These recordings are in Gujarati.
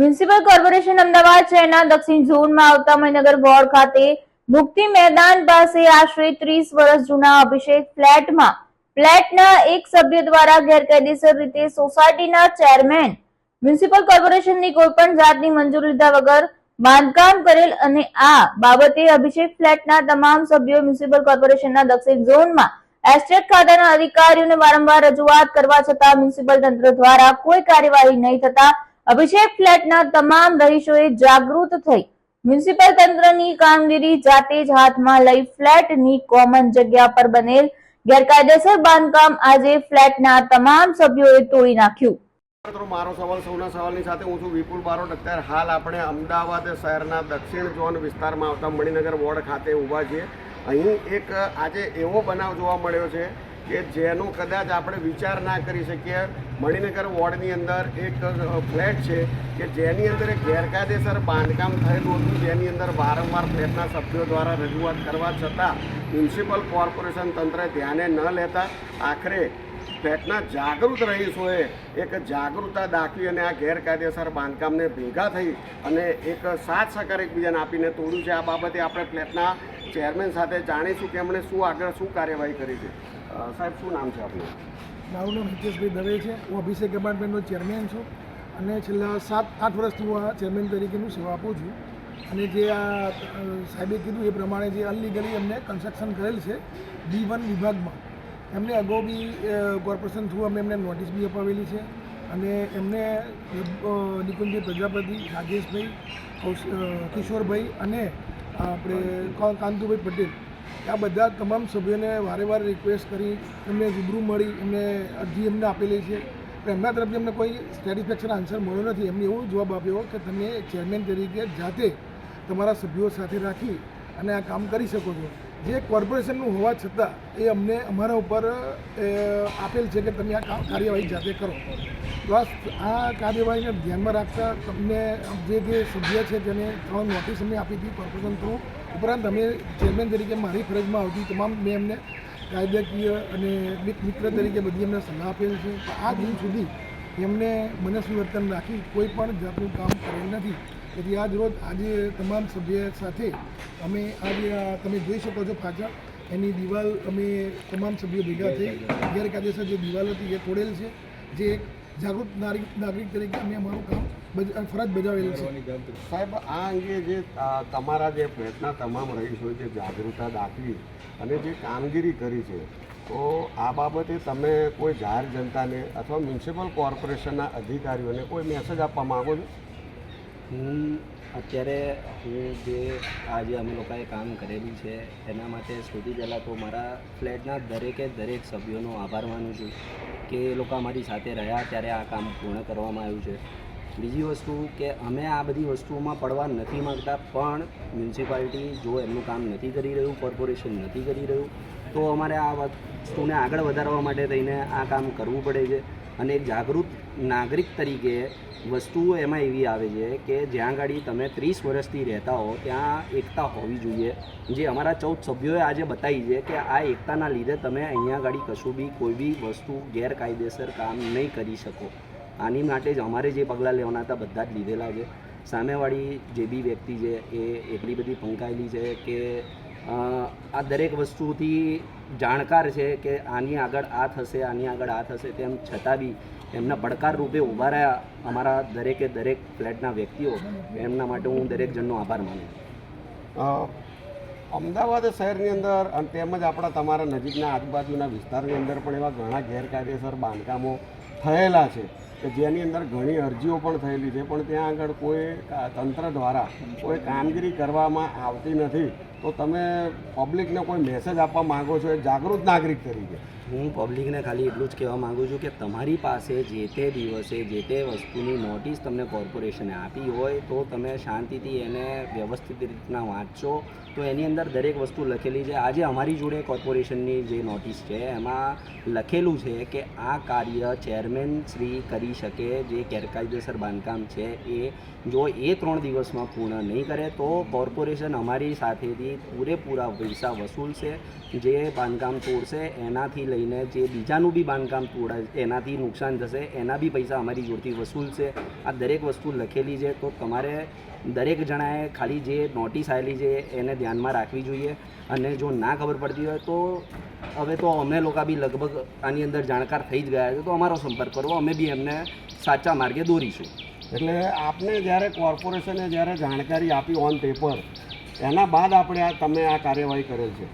મ્યુનિસિપલ કોર્પોરેશન અમદાવાદ શહેરના દક્ષિણ ઝોનમાં આવતા મહીનગર વોર્ડ ખાતે મુક્તિ મેદાન પાસે આશરે ત્રીસ વર્ષ જૂના અભિષેક ફ્લેટમાં ફ્લેટના એક સભ્ય દ્વારા ગેરકાયદેસર રીતે સોસાયટીના ચેરમેન, મ્યુનિસિપલ કોર્પોરેશનની કોઈ પણ જાતની મંજૂરી લીધા વગર બાંધકામ કરેલ અને આ બાબતે અભિષેક ફ્લેટના તમામ સભ્યો મ્યુનિસિપલ કોર્પોરેશનના દક્ષિણ ઝોનમાં એસ્ટેટ ખાતાના અધિકારીઓને વારંવાર રજૂઆત કરવા છતાં મ્યુનિસિપલ તંત્ર દ્વારા કોઈ કાર્યવાહી નહીં થતા અભિષેક ફ્લેટના તમામ રહીશોએ જાગૃત થઈ મ્યુનિસિપલ તંત્રની કામગીરી જાતે જ હાથમાં લઈ ફ્લેટની કોમન જગ્યા પર બનેલ ગેરકાયદેસર બાંધકામ આજે ફ્લેટના તમામ સભ્યોએ તોડી નાખ્યું. મારો સવાલ સૌના સવાલની સાથે, હું છું વિપુલ બારોટ. અત્યારે હાલ આપણે અમદાવાદ શહેરના દક્ષિણ ઝોન વિસ્તારમાં આવતા મણિનગર વોર્ડ ખાતે ઊભા છીએ. અહીં એક આજે એવો બનાવ જોવા મળ્યો છે કે જેનો કદાચ આપણે વિચાર ના કરી શકીએ. મણિનગર વોર્ડની અંદર એક ફ્લેટ છે કે જેની અંદર એક ગેરકાયદેસર બાંધકામ થયેલું હતું. જેની અંદર વારંવાર ફ્લેટના સભ્યો દ્વારા રજૂઆત કરવા છતાં મ્યુનિસિપલ કોર્પોરેશન તંત્રે ધ્યાને ન લેતા આખરે ફ્લેટના જાગૃત રહીશોએ એક જાગૃતતા દાખવી અને આ ગેરકાયદેસર બાંધકામને ભેગા થઈ અને એક સાથ સહકાર એકબીજાને આપીને તોડ્યું છે. આ બાબતે આપણે ફ્લેટના ચેરમેન સાથે જાણીશું કે એમણે શું આગળ શું કાર્યવાહી કરી છે. સાહેબ, શું નામ છે આપનું? મારું નામ હિતેશભાઈ દવે છે. હું અભિષેક એપાર્ટમેન્ટનો ચેરમેન છું અને છેલ્લા સાત, આઠ વર્ષથી હું આ ચેરમેન તરીકેનું સેવા આપું છું. અને જે આ સાહેબે કીધું એ પ્રમાણે જે અનલીગલી એમને કન્સ્ટ્રક્શન કરેલ છે બી વન વિભાગમાં. એમને અગાઉ બી કોર્પોરેશન થ્રુ અમે એમને નોટિસ બી અપાવેલી છે. અને એમને નિકુંજભાઈ પ્રજાપતિ, રાજેશભાઈ, કૌશ- કિશોરભાઈ અને આપણે કાંતુભાઈ પટેલ આ બધા તમામ સભ્યોને વારે વારે રિક્વેસ્ટ કરી, એમને રૂબરૂ મળી, એમને અરજી એમને આપેલી છે. એમના તરફથી અમને કોઈ સેટિસ્ફેક્શન આન્સર મળ્યો નથી. એમને એવો જવાબ આપ્યો કે તમે ચેરમેન તરીકે જાતે તમારા સભ્યો સાથે રાખી અને આ કામ કરી શકો છો. જે કોર્પોરેશનનું હોવા છતાં એ અમને અમારા ઉપર આપેલ છે કે તમે આ કાર્યવાહી જાતે કરો. તો આ કાર્યવાહીને ધ્યાનમાં રાખતા તમને જે જે સભ્ય છે તેને ત્રણ નોટિસ અમે આપી હતી કોર્પોરેશન થ્રુ ઉપરાંત અમે ચેરમેન તરીકે મારી ફરજમાં આવતી તમામ મેં એમને કાયદાકીય અને મિત્ર તરીકે બધી એમને સલાહ આપેલ છે. આ દિન સુધી એમને મનસ્વી વર્તન રાખી કોઈ પણ જાતનું કામ કરેલ નથી. તેથી આજ રોજ આજે તમામ સભ્ય સાથે અમે આજે તમે જોઈ શકો છો પાછળ એની દિવાલ અમે તમામ સભ્યો ભેગા થઈ. ગેરકાયદેસર જે દિવાલ હતી એ તોડેલ છે. જે એક જાગૃત નાગરિક નાગરિક તરીકે અમે અમારું કામ ફરજ બજાવેલું છે. સાહેબ આ અંગે જે તમારા જે ફ્લેટના તમામ રહીશો જે જાગૃતતા દાખવી અને જે કામગીરી કરી છે તો આ બાબતે તમે કોઈ જાહેર જનતાને અથવા મ્યુનિસિપલ કોર્પોરેશનના અધિકારીઓને કોઈ મેસેજ આપવા માગો છો? હું અત્યારે હું જે આજે અમે લોકોએ કામ કરેલું છે એના માટે સૌથી પહેલાં તો મારા ફ્લેટના દરેકે દરેક સભ્યોનો આભાર માનું છું. કે એ લોકો અમારી સાથે રહ્યા ત્યારે આ કામ પૂર્ણ કરવામાં આવ્યું છે. બીજી વસ્તુ કે અમે આ બધી વસ્તુઓમાં પડવા નથી માગતા, પણ મ્યુનિસિપાલિટી જો એમનું કામ નથી કરી રહ્યું, કોર્પોરેશન નથી કરી રહ્યું, તો અમારે આ વસ્તુને આગળ વધારવા માટે થઈને આ કામ કરવું પડે છે. અને જાગૃત નાગરિક તરીકે વસ્તુઓ એમાં એવી આવે છે કે જ્યાં ગાડી તમે ત્રીસ વર્ષથી રહેતા હો, ત્યાં એકતા હોવી જોઈએ. જે અમારા ચૌદ સભ્યોએ આજે બતાવી છે કે આ એકતાના લીધે તમે અહીંયા ગાડી કશું બી કોઈ બી વસ્તુ ગેરકાયદેસર કામ નહીં કરી શકો. આની માટે જ અમારે જે પગલાં લેવાના હતા બધા જ લીધેલા છે. સામેવાળી જે બી વ્યક્તિ છે એ એટલી બધી પંકાયેલી છે કે આ દરેક વસ્તુથી જાણકાર છે કે આની આગળ આ થશે, આની આગળ આ થશે તેમ છતાં બી એમના પડકાર રૂપે ઊભા રહ્યા અમારા દરેકે દરેક ફ્લેટના વ્યક્તિઓ. એમના માટે હું દરેક જણનો આભાર માનું અમદાવાદ શહેરની અંદર અને તેમજ આપણા તમારા નજીકના આજુબાજુના વિસ્તારની અંદર પણ એવા ઘણા ગેરકાયદેસર બાંધકામો થયેલા છે. કે જેની અંદર ઘણી અરજીઓ પણ થયેલી છે, પણ ત્યાં આગળ કોઈ તંત્ર દ્વારા કોઈ કામગીરી કરવામાં આવતી નથી. તો તમે પબ્લિકને કોઈ મેસેજ આપવા માંગો છો એ જાગૃત નાગરિક તરીકે. હું પબ્લિકને ખાલી એટલું જ કહેવા માગું છું કે તમારી પાસે જે તે દિવસે જે તે વસ્તુની નોટિસ તમને કોર્પોરેશને આપી હોય તો તમે શાંતિથી એને વ્યવસ્થિત રીતના વાંચો. તો એની અંદર દરેક વસ્તુ લખેલી છે. આજે અમારી જોડે કોર્પોરેશનની જે નોટિસ છે, એમાં લખેલું છે કે આ કાર્ય ચેરમેન શ્રી કરી શકે જે ગેરકાયદેસર બાંધકામ છે એ જો એ ત્રણ દિવસમાં પૂર્ણ નહીં કરે તો કોર્પોરેશન અમારી સાથેથી પૂરેપૂરા પૈસા વસૂલશે. જે બાંધકામ તોડશે, એનાથી લઈને લઈને જે બીજાનું બી બાંધકામ તોડાય એનાથી નુકસાન થશે, એના બી પૈસા અમારી જોડથી વસૂલશે આ દરેક વસ્તુ લખેલી છે, તો તમારે દરેક જણાએ ખાલી જે નોટિસ આવેલી છે એને ધ્યાનમાં રાખવી જોઈએ. અને જો ના ખબર પડતી હોય તો હવે તો અમે લોકો બી લગભગ આની અંદર જાણકાર થઈ જ ગયા છે, તો અમારો સંપર્ક કરવો, અમે બી એમને સાચા માર્ગે દોરીશું. એટલે આપને જ્યારે કોર્પોરેશને જ્યારે જાણકારી આપી ઓન પેપર એના બાદ આપણે આ તમે આ કાર્યવાહી કરેલ છે.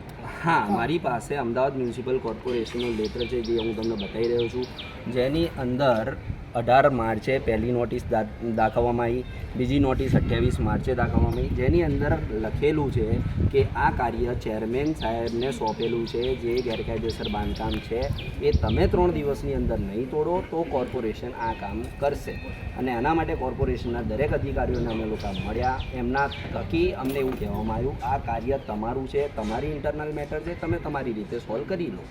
હા મારી પાસે અમદાવાદ મ્યુનિસિપલ કોર્પોરેશનનો લેટર છે જે હું તમને બતાવી રહ્યો છું. જેની અંદર અઢાર માર્ચે પહેલી નોટિસ દાખવવામાં આવી. બીજી નોટિસ અઠ્યાવીસ માર્ચે દાખવવામાં આવી. જેની અંદર લખેલું છે કે આ કાર્ય ચેરમેન સાહેબને સોંપેલું છે, જે ગેરકાયદેસર બાંધકામ છે. એ તમે ત્રણ દિવસની અંદર નહીં તોડો તો કોર્પોરેશન આ કામ કરશે. અને એના માટે કોર્પોરેશનના દરેક અધિકારીઓને અમે લોકો મળ્યા. એમના થકી અમને એવું કહેવામાં આવ્યું, આ કાર્ય તમારું છે, તમારી ઇન્ટરનલ મેટર છે, તમે તમારી રીતે સોલ્વ કરી લો.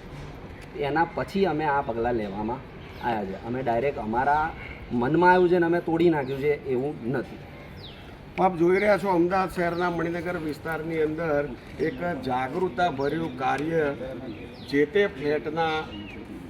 એના પછી અમે આ પગલાં લેવામાં આવ્યા છે. અમે ડાયરેક્ટ અમારા મનમાં આવ્યું છે ને અમે તોડી નાખ્યું છે એવું નથી. આપ જોઈ રહ્યા છો અમદાવાદ શહેરના મણિનગર વિસ્તારની અંદર એક જાગૃતતા ભર્યું કાર્ય જે તે ફ્લેટના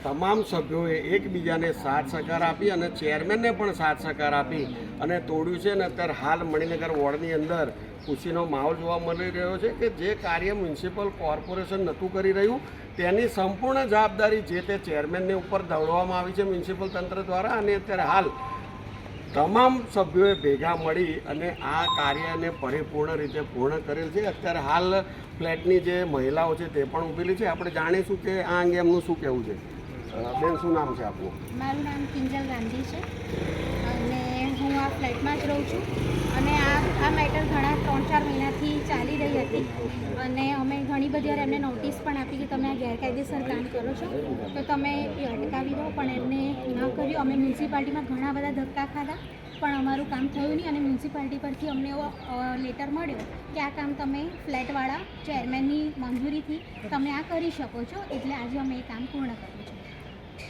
તમામ સભ્યોએ એકબીજાને સાથ સહકાર આપી અને ચેરમેનને પણ સાથ સહકાર આપી અને તોડ્યું છે ને અત્યારે હાલ મણિનગર વોર્ડની અંદર ખુશીનો માહોલ જોવા મળી રહ્યો છે કે જે કાર્ય મ્યુનિસિપલ કોર્પોરેશન નહોતું કરી રહ્યું તેની સંપૂર્ણ જવાબદારી જે તે ચેરમેનની ઉપર દોડવામાં આવી છે મ્યુનિસિપલ તંત્ર દ્વારા અને અત્યારે હાલ તમામ સભ્યોએ ભેગા મળી અને આ કાર્યને પરિપૂર્ણ રીતે પૂર્ણ કરેલ છે. અત્યારે હાલ ફ્લેટની જે મહિલાઓ છે તે પણ ઊભેલી છે. આપણે જાણીશું કે આ અંગે એમનું શું કહેવું છે? બેન, શું નામ છે આપનું? મારું નામ કિંજલ ગાંધી છે અને હું આ ફ્લેટમાં જ રહું છું અને આ આ મેટર ઘણા ત્રણ ચાર મહિનાથી ચાલી રહી હતી અને અમે ઘણી બધી વાર એમને નોટિસ પણ આપી કે તમે આ ગેરકાયદેસર કામ કરો છો. તો તમે એ અટકાવી દો, પણ એમને ન કર્યું. અમે મ્યુનિસિપાલિટીમાં ઘણા બધા ધક્કા ખાધા, પણ અમારું કામ થયું નહીં અને મ્યુનિસિપાલિટી પરથી અમને એવો લેટર મળ્યો કે આ કામ તમે ફ્લેટવાળા ચેરમેનની મંજૂરીથી તમે આ કરી શકો છો, એટલે આજે અમે એ કામ પૂર્ણ કર્યું છે.